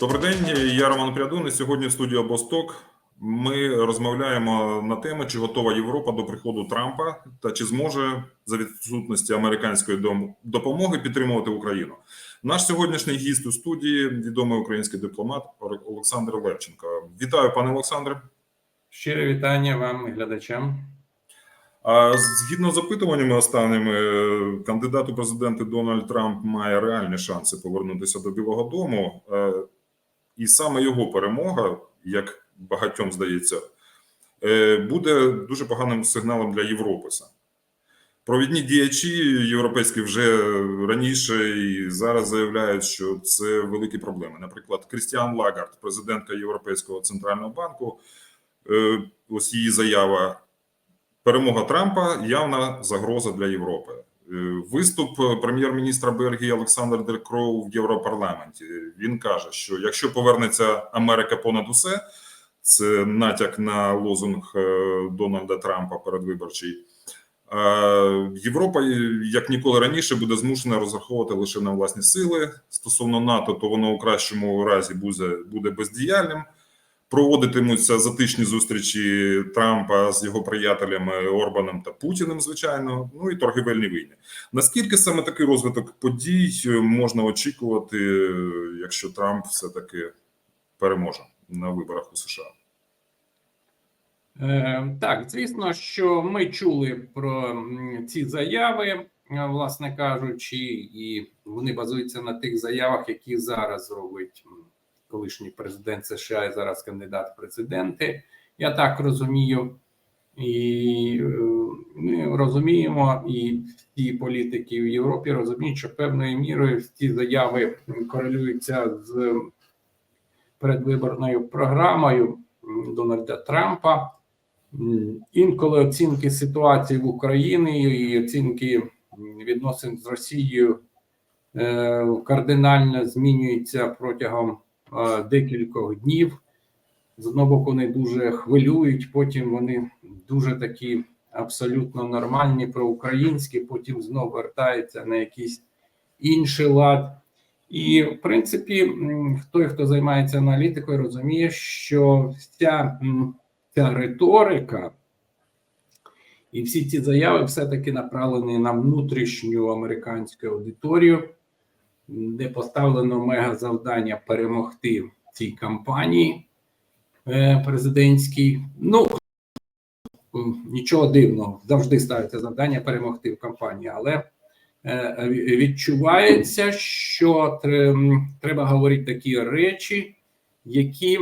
Добрий день, я Роман Прядун. І сьогодні в студії Обосток ми розмовляємо на тему, чи готова Європа до приходу Трампа та чи зможе за відсутності американської допомоги підтримувати Україну. Наш сьогоднішній гість у студії відомий український дипломат Олександр Левченко. Вітаю, пане Олександре. Щире вітання вам, і глядачам. А згідно з опитуваннями останніми, кандидат у президенти Дональд Трамп має реальні шанси повернутися до Білого Дому, Е, і саме його перемога, як багатьом здається, е, буде дуже поганим сигналом для Європи. Провідні діячі європейські вже раніше і зараз заявляють, що це великі проблеми. Наприклад, Крістіан Лагард, президентка Європейського центрального банку, е, ось її заява. Перемога Трампа явна загроза для Європи. Е, Виступ прем'єр-міністра Бельгії Олександр Дель Кроу в Європарламенті. Він каже, що якщо повернеться Америка понад усе, це натяк на лозунг е, Дональда Трампа передвиборчий. е, Європа, як ніколи раніше, буде змушена розраховувати лише на власні сили. Стосовно НАТО, то воно у кращому разі буде бездіяльним проводитимуться затишні зустрічі Трампа з його приятелями Орбаном та Путіним, звичайно, ну і торгівельні війни. Наскільки саме такий розвиток подій можна очікувати, якщо Трамп все таки переможе на виборах у США? Е, так, звісно, що ми чули про ці заяви, е, власне кажучи, і вони базуються на тих заявах, які зараз робить колишній президент США і зараз кандидат в президенти. Я так розумію. І е, ми розуміємо, і ті політики в Європі розуміють, що певною мірою ці заяви корелюються з передвиборною програмою Дональда Трампа. Інколи оцінки ситуації в Україні і оцінки відносин з Росією е, кардинально змінюються протягом декількох днів. З одного боку, вони дуже хвилюють, потім вони дуже такі абсолютно нормальні, проукраїнські, потім знову вертаються на якийсь інший лад. І, в принципі, той, хто займається аналітикою, розуміє, що вся ця риторика і всі ці заяви все-таки направлені на внутрішню американську аудиторію, де поставлено мега завдання перемогти цій кампанії е, президентській. Ну, нічого дивного, завжди ставиться завдання перемогти в кампанії, але е, відчувається, що треба говорити такі речі, які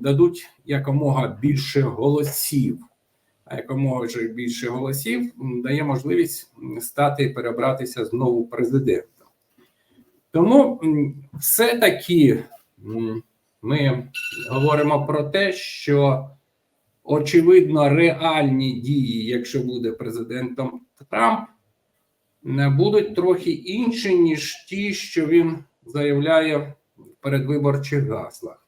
дадуть якомога більше голосів. А якомога ж більше голосів дає можливість стати перебратися знову президентом. Тому все-таки ми говоримо про те, що очевидно реальні дії, якщо буде президентом Трамп, не будуть трохи інші, ніж ті, що він заявляє в передвиборчих гаслах.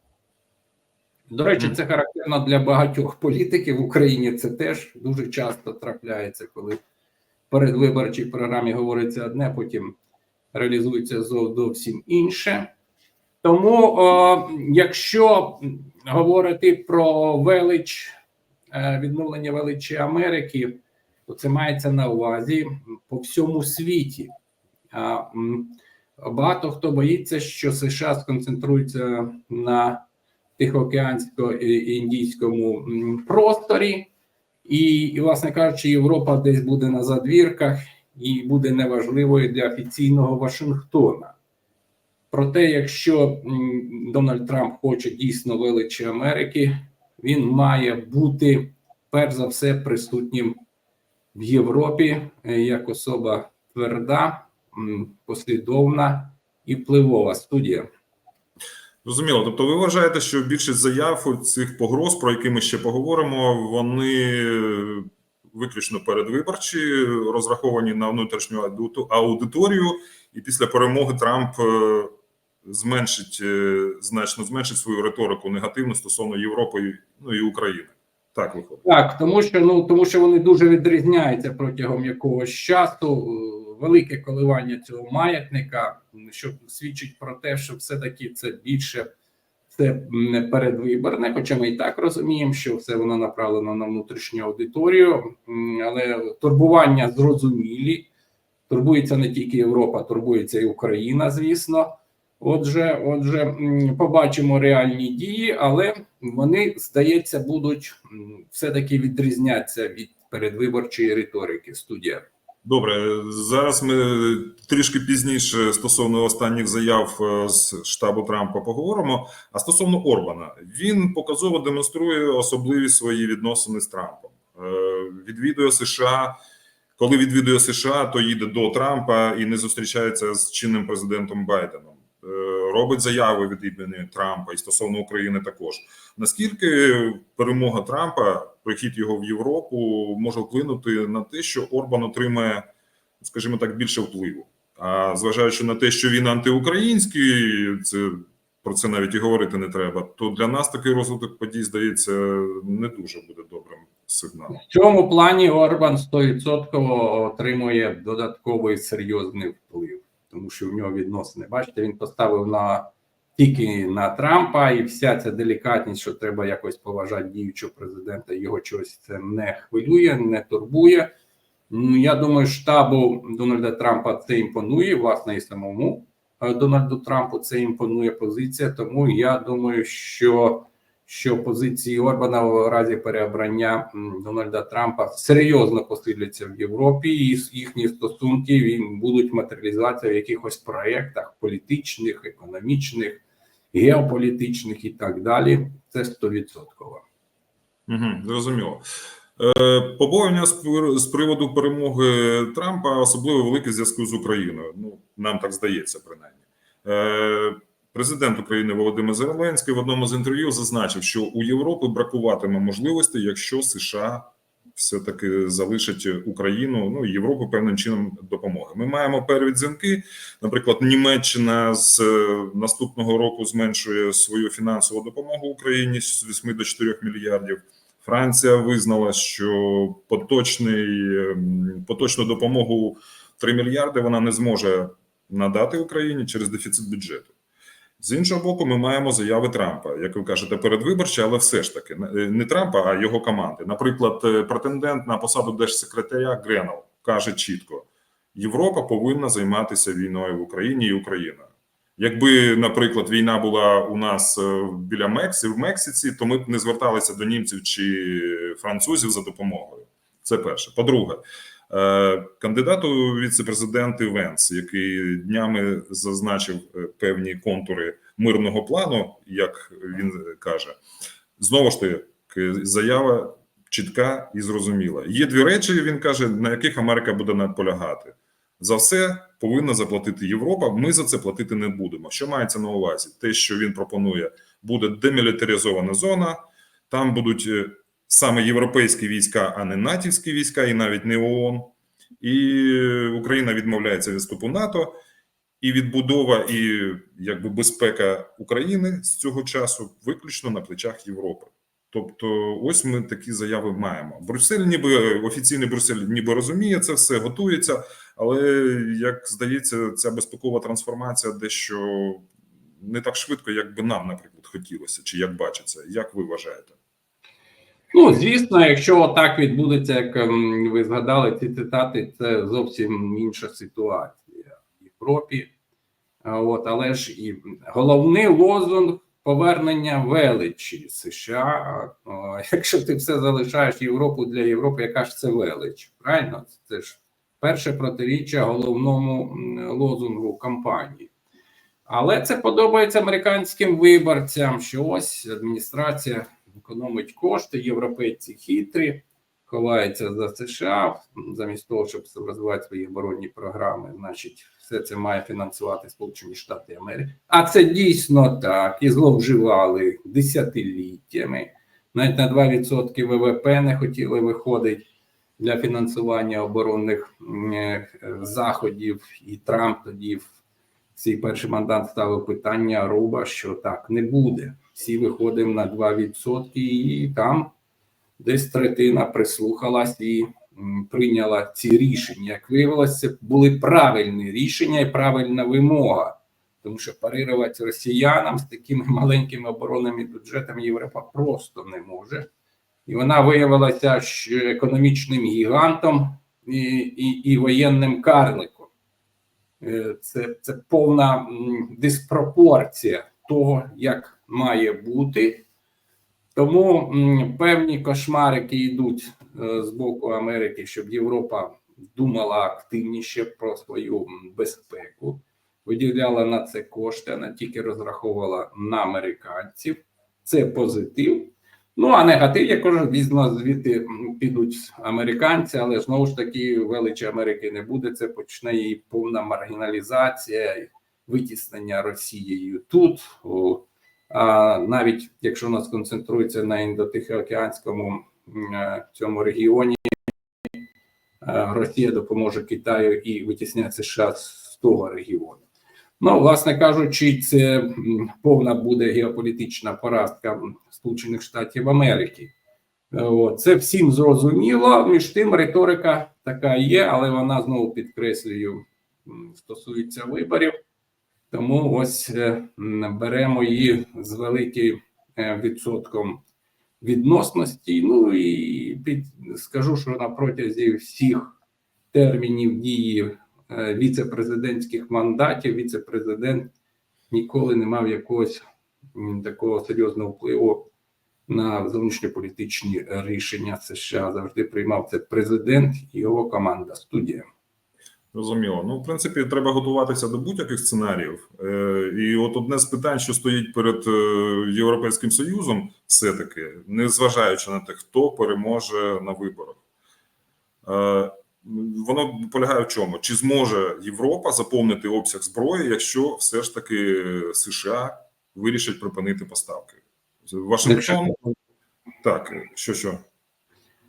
До речі, це характерно для багатьох політиків в Україні. Це теж дуже часто трапляється, коли в передвиборчій програмі говориться одне, потім реалізується зовсім інше. Тому, о, якщо говорити про велич е, відновлення величі Америки, то це мається на увазі по всьому світі. Багато хто боїться, що США сконцентруються на Тихоокеансько-індійському просторі, і, і, власне кажучи, Європа десь буде на задвірках і буде неважливою для офіційного Вашингтона. Проте, якщо Дональд Трамп хоче дійсно величі Америки, він має бути перш за все присутнім в Європі е, як особа тверда, послідовна і впливова студія. Зрозуміло. Тобто, ви вважаєте, що більшість заяв цих погроз, про які ми ще поговоримо, вони виключно передвиборчі, розраховані на внутрішню аудиторію, і після перемоги Трамп е, зменшить е, значно зменшить свою риторику негативну стосовно Європи ну і України. Так виходить. Так, тому що ну тому що вони дуже відрізняються протягом якогось часу. Е, Велике коливання цього маятника, що свідчить про те, що все-таки це більше це не передвиборне, хоча ми і так розуміємо, що все воно направлено на внутрішню аудиторію, але турбування зрозумілі. Турбується не тільки Європа, турбується і Україна, звісно. Отже, отже, побачимо реальні дії, але вони, здається, будуть все-таки відрізняться від передвиборчої риторики. Студія. Добре, зараз ми трішки пізніше стосовно останніх заяв е, з штабу Трампа поговоримо. А стосовно Орбана, він показово демонструє особливі свої відносини з Трампом. Е, Відвідує США. Коли відвідує США, то їде до Трампа і не зустрічається з чинним президентом Байденом. Е, Робить заяви від імені Трампа і стосовно України також. Наскільки перемога Трампа, прихід його в Європу, може вплинути на те, що Орбан отримає, скажімо так, більше впливу? А зважаючи на те, що він антиукраїнський, це про це навіть і говорити не треба. То для нас такий розвиток подій здається не дуже буде добрим сигналом. В цьому плані Орбан 100% отримує додатковий серйозний вплив, тому що в нього відносини. Бачите, він поставив на тільки на Трампа, і вся ця делікатність, що треба якось поважати діючого президента, його чогось це не хвилює, не турбує. Ну, Я думаю, штабу Дональда Трампа це імпонує, власне, і самому е, Дональду Трампу це імпонує позиція. Тому я думаю, що що позиції Орбана в разі переобрання Дональда Трампа серйозно посиляться в Європі, і їхні стосунки будуть матеріалізуватися в якихось проєктах політичних, економічних, геополітичних і так далі. Це стовідсотково. Угу, зрозуміло. Е, побоювання з, пр- з приводу перемоги Трампа особливо велике зв'язку з Україною. Ну, нам так здається, принаймні. Е, президент України Володимир Зеленський в одному з інтерв'ю зазначив, що у Європи бракуватиме можливостей, якщо США все-таки залишать Україну, ну і Європу певним чином допомоги. Ми маємо перві дзвінки. Наприклад, Німеччина з е, наступного року зменшує свою фінансову допомогу Україні з 8 до 4 мільярдів. Франція визнала, що поточний ем, поточну допомогу 3 мільярди вона не зможе надати Україні через дефіцит бюджету. З іншого боку, ми маємо заяви Трампа, як ви кажете, передвиборчі, але все ж таки не- не Трампа, а його команди. Наприклад, е, претендент на посаду держсекретаря Гренел каже чітко: Європа повинна займатися війною в Україні і Україна. Якби, наприклад, війна була у нас е, біля Мексі в Мексиці, то ми б не зверталися до німців чи французів за допомогою. Це перше. По-друге, е, кандидату у віце-президенти Венс, який днями зазначив е, певні контури мирного плану, як він каже, знову ж таки, заява чітка і зрозуміла. Є дві речі, він каже, на яких Америка буде наполягати. За все повинна заплатити Європа. Ми за це платити не будемо. Що мається на увазі? Те, що він пропонує, буде демілітаризована зона. Там будуть е, саме європейські війська, а не натівські війська, і навіть не ООН. І е, Україна відмовляється від вступу НАТО, і відбудова, і якби безпека України з цього часу виключно на плечах Європи. Тобто, ось ми такі заяви маємо. Брюссель, ніби офіційний Брюссель, ніби розуміє це все, готується. Але як здається, ця безпекова трансформація дещо не так швидко, як би нам, наприклад, хотілося, чи як бачиться. Як ви вважаєте? Ну, звісно, якщо так відбудеться, як ем, ви згадали ці цитати, це зовсім інша ситуація в Європі. От, але ж і головний лозунг повернення величі США. Якщо ти все залишаєш Європу для Європи, яка ж це велич? Правильно? Це ж перше протиріччя головному лозунгу кампанії. Але це подобається американським виборцям, що ось адміністрація економить кошти, європейці хитрі, ховаються за США, замість того, щоб розвивати свої оборонні програми, значить, все це має фінансувати Сполучені Штати Америки. А це дійсно так, і зловживали десятиліттями. Навіть на 2% ВВП не хотіли виходити для фінансування оборонних е, заходів, і Трамп тоді свій перший мандат ставив питання Руба, що так не буде. Всі виходимо на 2%, і там десь третина прислухалась і прийняла ці рішення. Як виявилося, це були правильні рішення і правильна вимога тому що парирувати росіянам з такими маленькими оборонними бюджетами Європа просто не може. І вона виявилася економічним гігантом і, і, і воєнним карликом. Е, Це, це повна диспропорція того, як має бути. Тому певні кошмарики йдуть е, з боку Америки, щоб Європа думала активніше про свою безпеку, виділяла на це кошти, а не тільки розраховувала на американців. Це позитив. Ну а негатив, я кажу, звісно, звідти підуть американці, але знову ж таки величі Америки не буде. Це почне її повна маргіналізація, витіснення Росією тут. А навіть якщо нас концентрується на індотихоокеанському е, цьому регіоні, е, Росія допоможе Китаю і витісняє США з того регіону. Ну, власне кажучи, це повна буде геополітична поразка Сполучених Штатів Америки. Е, Це всім зрозуміло. Між тим, риторика така є, але вона знову підкреслюю, стосується виборів. Тому ось е, беремо її з великим е, відсотком відносності. Ну і під, скажу, що на протязі всіх термінів дії віце-президентських мандатів, віце-президент ніколи не мав якогось такого серйозного впливу на зовнішньополітичні рішення США. Завжди приймав це президент і його команда студія. Зрозуміло. Ну, в принципі, треба готуватися до будь-яких сценаріїв. Е, і от одне з питань, що стоїть перед е, Європейським Союзом, все-таки, незважаючи на те, хто переможе на виборах, е, воно полягає в чому? Чи зможе Європа заповнити обсяг зброї, якщо все ж таки США вирішать припинити поставки? Вашингтон так, що що?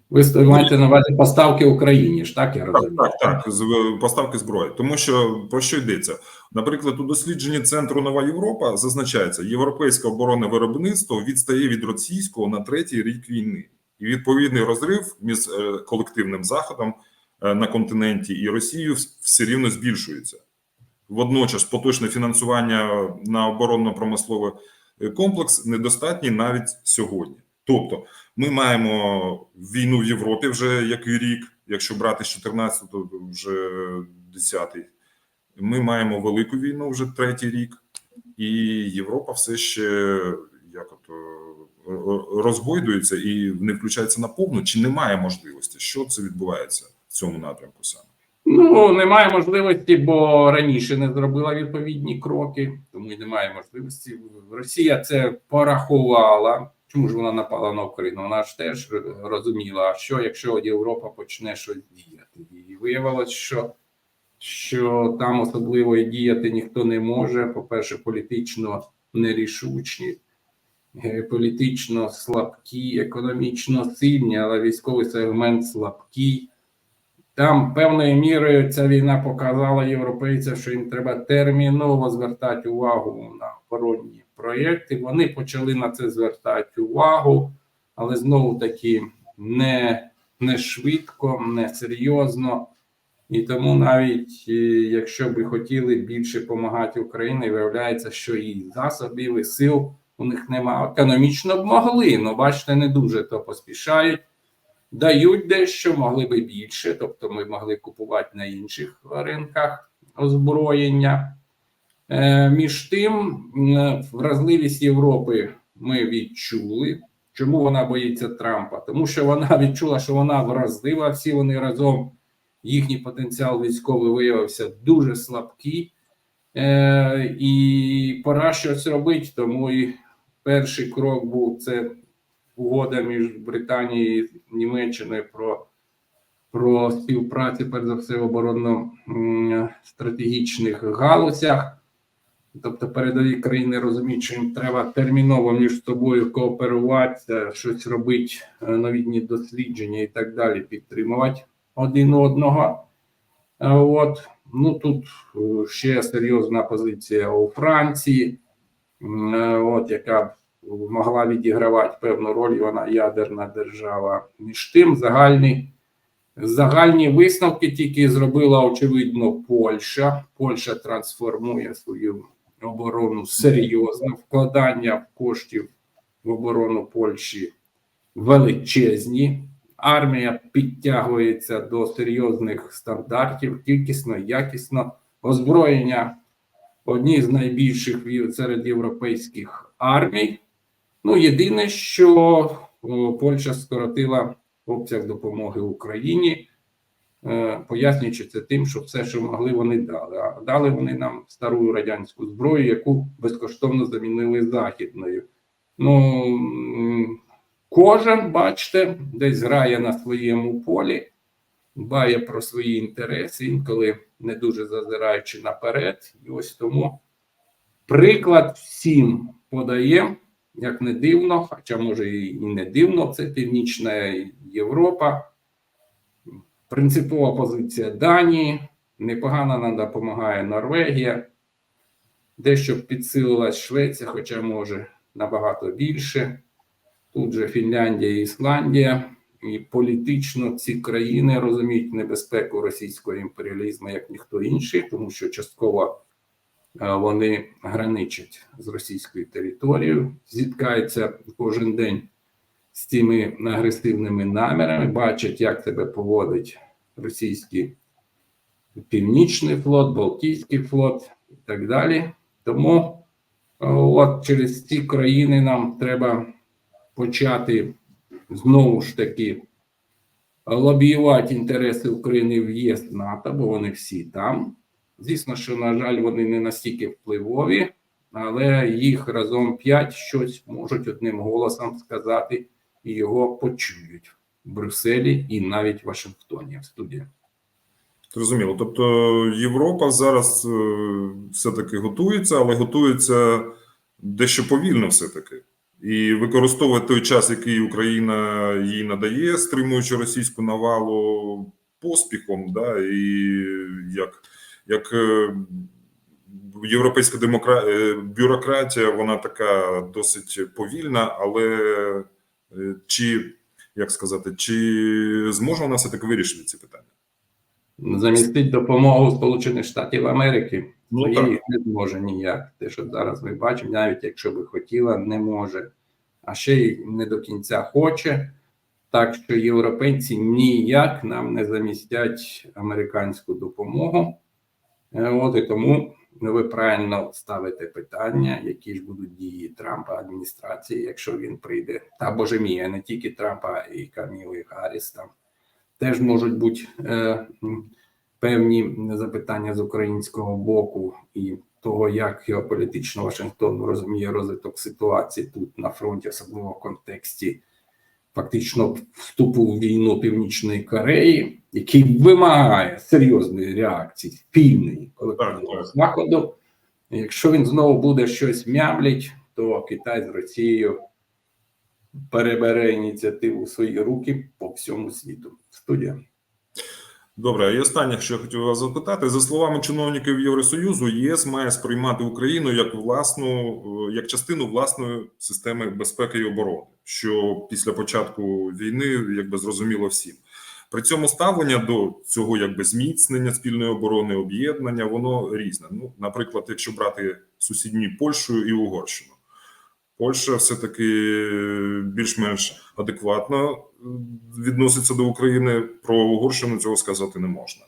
Ви маєте на увазі поставки Україні ж, так я розумію? так, так, з поставки зброї. Тому що про що йдеться? Наприклад, у дослідженні центру Нова Європа зазначається, європейське оборонне виробництво відстає від російського на третій рік війни, і відповідний розрив між е, колективним заходом е, на континенті і Росією все рівно збільшується. Водночас, поточне фінансування на оборонно-промисловий е, комплекс недостатній навіть сьогодні. Тобто, ми маємо війну в Європі вже який рік, якщо брати з 14 то вже 10-й. Ми маємо велику війну вже третій рік, і Європа все ще як от, е, розгойдується і не включається на повну, чи немає можливості? Що це відбувається в цьому напрямку саме? Ну немає можливості, бо раніше не зробила відповідні кроки, тому й немає можливості. Росія це порахувала. Чому ж вона напала на Україну? Вона ж теж розуміла, що якщо Європа почне щось діяти, і виявилось, що, що там особливо і діяти ніхто не може. По-перше, політично нерішучі, е, політично слабкі, економічно сильні, але військовий сегмент слабкий. Там певною мірою ця війна показала європейцям, що їм треба терміново звертати увагу на оборонні проєкти. Вони почали на це звертати увагу, але знову таки не, не швидко, не серйозно. І тому навіть е, якщо би хотіли більше допомагати Україні, виявляється, що і засобів, і сил у них немає. Економічно б могли, але бачите, не дуже то поспішають дають дещо, могли би більше, тобто ми могли купувати на інших ринках озброєння. Е, між тим, вразливість Європи ми відчули. Чому вона боїться Трампа? Тому що вона відчула, що вона вразлива, всі вони разом, їхній потенціал військовий виявився дуже слабкий. Е, і пора щось робити. Тому і перший крок був це угода між Британією і Німеччиною про, про співпрацю, перш за все, в оборонно-стратегічних галузях. Тобто передові країни розуміють, що їм треба терміново між собою кооперуватися, щось робити, е, новітні дослідження і так далі, підтримувати один одного. Е, От. Ну тут е, ще серйозна позиція у Франції, от, яка могла відігравати певну роль, вона ядерна держава. Між тим, загальні, загальні висновки тільки зробила, очевидно, Польща. Польща трансформує свою оборону серйозно. Вкладання коштів в оборону Польщі величезні. Армія підтягується до серйозних стандартів, кількісно, якісно. Озброєння одні з найбільших серед європейських армій. Ну, єдине, що Польща скоротила обсяг допомоги Україні, е, пояснюючи це тим, що все, що могли, вони дали. А дали вони нам стару радянську зброю, яку безкоштовно замінили західною. Ну, кожен, бачите, десь грає на своєму полі, дбає про свої інтереси, інколи не дуже зазираючи наперед. І ось тому приклад всім подає, як не дивно, хоча може і не дивно, це Північна Європа. Принципова позиція Данії, непогано нам допомагає Норвегія, дещо підсилилась Швеція, хоча може набагато більше. Тут же Фінляндія і Ісландія. І політично ці країни розуміють небезпеку російського імперіалізму як ніхто інший, тому що частково вони граничать з російською територією, зіткаються кожен день з цими агресивними намірами, бачать, як себе поводить російський північний флот, Балтійський флот і так далі. Тому е, от через ці країни нам треба почати знову ж таки лобіювати інтереси України в ЄС НАТО, бо вони всі там. Звісно, що, на жаль, вони не настільки впливові, але їх разом п'ять щось можуть одним голосом сказати і його почують в Брюсселі і навіть в Вашингтоні в студії. Зрозуміло. Тобто Європа зараз е, все-таки готується, але готується дещо повільно все-таки. І використовує той час, який Україна їй надає, стримуючи російську навалу поспіхом, да, і як, як е, європейська демокра... е, бюрократія, вона така досить повільна, але е, чи, як сказати, чи зможе вона все-таки вирішити ці питання? Замістить допомогу Сполучених Штатів Америки Ну, її так. не зможе ніяк. Те, що зараз ми бачимо, навіть якщо би хотіла, не може. А ще й не до кінця хоче. Так що європейці ніяк нам не замістять американську допомогу. Е, От і тому ви правильно ставите питання, які ж будуть дії Трампа адміністрації, якщо він прийде. Та боже мій, не тільки Трампа і Каміли Гарріс там теж можуть бути е, певні запитання з українського боку і того, як геополітично Вашингтон розуміє розвиток ситуації тут на фронті, особливо в контексті фактично вступу в війну Північної Кореї, який вимагає серйозної реакції спільної колективного заходу. Якщо він знову буде щось мямлять, то Китай з Росією перебере ініціативу в свої руки по всьому світу. Студія. Добре, і останнє, що я хотів вас запитати, за словами чиновників Євросоюзу, ЄС має сприймати Україну як власну, е, як частину власної системи безпеки і оборони, що після початку війни якби зрозуміло всім. При цьому ставлення до цього якби зміцнення спільної оборони, об'єднання, воно різне. Ну, наприклад, якщо брати сусідні Польщу і Угорщину. Польща все-таки більш-менш адекватно е, відноситься до України. Про Угорщину цього сказати не можна.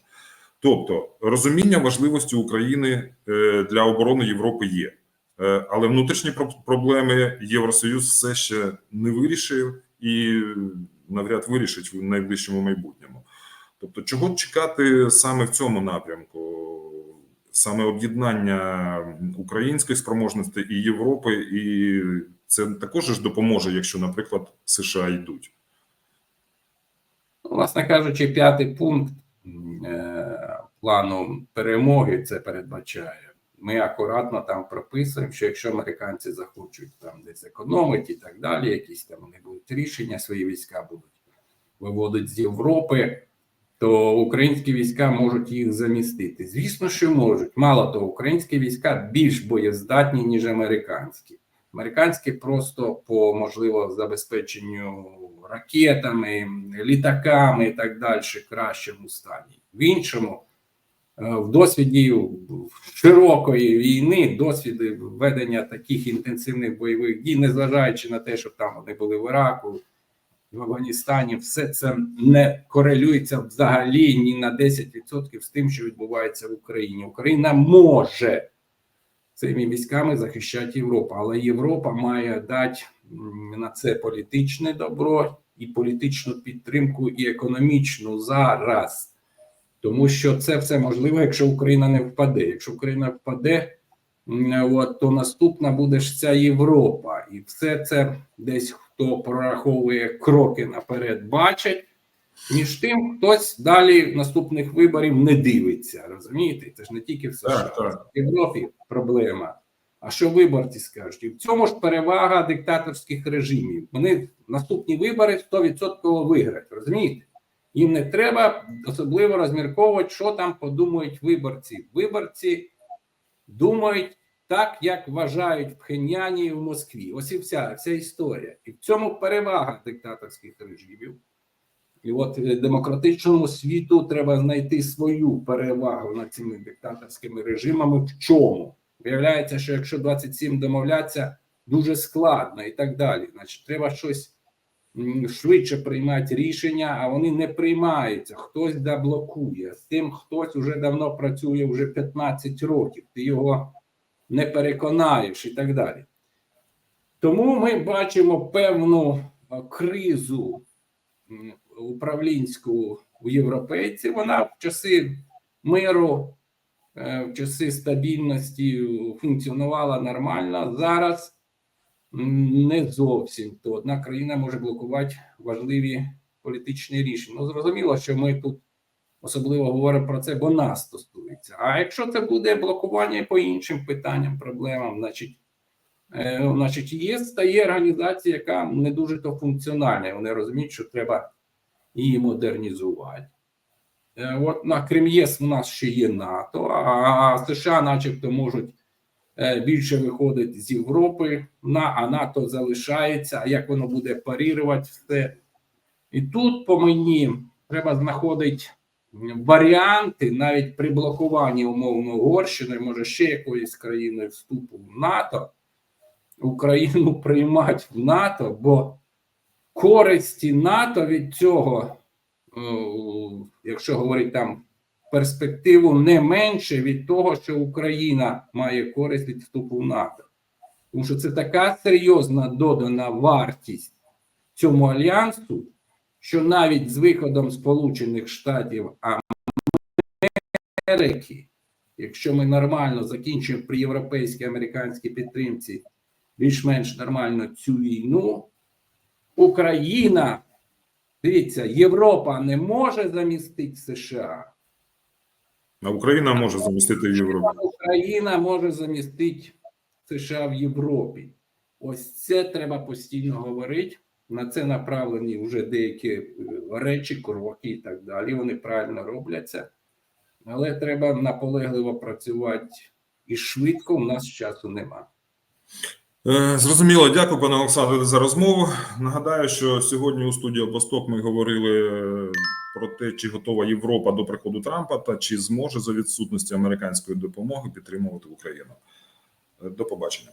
Тобто розуміння важливості України е, для оборони Європи є, Е, але внутрішні про- проблеми Євросоюз все ще не вирішив і навряд вирішить в найближчому майбутньому. Тобто, чого чекати саме в цьому напрямку? Саме об'єднання українських спроможностей і Європи, і це також ж допоможе, якщо, наприклад, США йдуть. Власне кажучи, п'ятий пункт е, плану перемоги це передбачає. Ми акуратно там прописуємо, що якщо американці захочуть там десь економити і так далі, якісь там вони будуть рішення, свої війська будуть виводити з Європи, то українські війська можуть їх замістити. Звісно, що можуть. Мало того, українські війська більш боєздатні, ніж американські. Американські просто по можливо забезпеченню ракетами, літаками і так далі кращому стані. В іншому в досвіді широкої війни, досвіди ведення таких інтенсивних бойових дій, незважаючи на те, що там вони були в Іраку, в Афганістані, все це не корелюється взагалі ні на 10% з тим, що відбувається в Україні. Україна може цими військами захищати Європу, але Європа має дати на це політичне добро і політичну підтримку, і економічну зараз. Тому що це все можливо, якщо Україна не впаде. Якщо Україна впаде, от, то наступна буде ж ця Європа, і все це десь хто прораховує кроки наперед, бачить. Між тим, хтось далі наступних виборів не дивиться. Розумієте? Це ж не тільки в США. Так, так. В Європі проблема. А що виборці скажуть? І в цьому ж перевага диктаторських режимів. Вони наступні вибори 100% виграють. Розумієте? Їм не треба особливо розмірковувати, що там подумають виборці. Виборці думають так, як вважають в Пхеньяні і в Москві. Ось і вся, вся історія. І в цьому перевага диктаторських режимів. І от е, демократичному світу треба знайти свою перевагу над цими диктаторськими режимами. В чому? Виявляється, що якщо 27 домовляться, дуже складно і так далі. Значить, треба щось швидше приймати рішення, а вони не приймаються. Хтось да блокує. З тим хтось уже давно працює вже 15 років. Ти його не переконаєш і так далі. Тому ми бачимо певну е, кризу управлінську у європейців. Вона в часи миру, е, в часи стабільності функціонувала нормально. Зараз не зовсім то одна країна може блокувати важливі політичні рішення. Ну, зрозуміло, що ми тут особливо говоримо про це, бо нас стосується. А якщо це буде блокування по іншим питанням, проблемам, значить. Е, Значить, ЄС стає організація, яка не дуже то функціональна. Вони розуміють, що треба її модернізувати. Е, От на крім у нас ще є НАТО, а США, начебто, можуть е, більше виходити з Європи, на, а НАТО залишається. А як воно буде парірувати все? І тут по мені треба знаходити варіанти навіть при блокуванні умовно Угорщини, може ще якоїсь країни вступу в НАТО. Україну приймати в НАТО, бо користі НАТО від цього, е, якщо говорити там перспективу, не менше від того, що Україна має користь від вступу в НАТО. Тому що це така серйозна додана вартість цьому альянсу, що навіть з виходом Сполучених Штатів Америки, якщо ми нормально закінчимо при європейській американській підтримці більш-менш нормально цю війну, Україна, дивіться, Європа не може замістити США. А Україна може замістити Європу. Україна може замістити США в Європі. Ось це треба постійно говорити. На це направлені вже деякі е, речі, кроки і так далі. Вони правильно робляться. Але треба наполегливо працювати і швидко. У нас часу нема. Е, Зрозуміло, дякую, пане Олександре, за розмову. Нагадаю, що сьогодні у студії Обосток ми говорили е, про те, чи готова Європа до приходу Трампа та чи зможе за відсутності американської допомоги підтримувати Україну. До побачення.